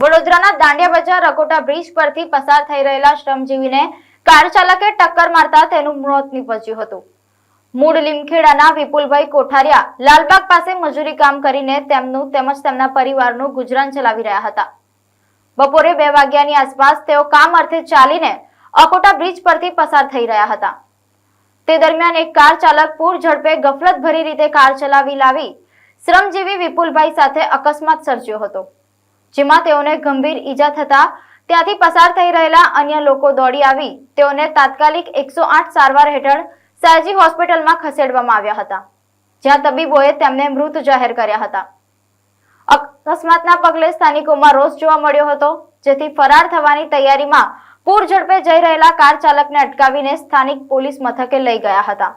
વડોદરાના દાંડિયા બજાર રકોટા બ્રિજ પરથી પસાર થઈ રહેલા શ્રમજીવીને કાર ચાલકે ટક્કર મારતા તેનું મોત નીપજ્યું હતું. મૂળ લીમખેડાના વિપુલભાઈ કોઠારિયા લાલબાગ પાસે મજૂરી કામ કરીને તેમનું તેમજ તેમના પરિવારનું ગુજરાન ચલાવી રહ્યા હતા. બપોરે બે વાગ્યાની આસપાસ તેઓ કામ અર્થે ચાલીને અકોટા બ્રિજ પરથી પસાર થઈ રહ્યા હતા. તે દરમિયાન એક કાર ચાલક પૂર ઝડપે ગફલત ભરી રીતે કાર ચલાવી લાવી શ્રમજીવી વિપુલભાઈ સાથે અકસ્માત સર્જ્યો હતો. જેમાં તેઓને ગંભીર ઈજા થતા ત્યાંથી પસાર થઈ રહેલા અન્ય લોકો દોડી આવી. તેઓને તાત્કાલિક એકસો આઠ સારવાર હેઠળ સયાજી હોસ્પિટલમાં ખસેડવામાં આવ્યા હતા, જ્યાં તબીબોએ તેમને મૃત જાહેર કર્યા હતા. અકસ્માતના પગલે સ્થાનિકોમાં રોષ જોવા મળ્યો હતો, જેથી ફરાર થવાની તૈયારીમાં પૂર ઝડપે જઈ રહેલા કાર ચાલકને અટકાવીને સ્થાનિક પોલીસ મથકે લઈ ગયા હતા.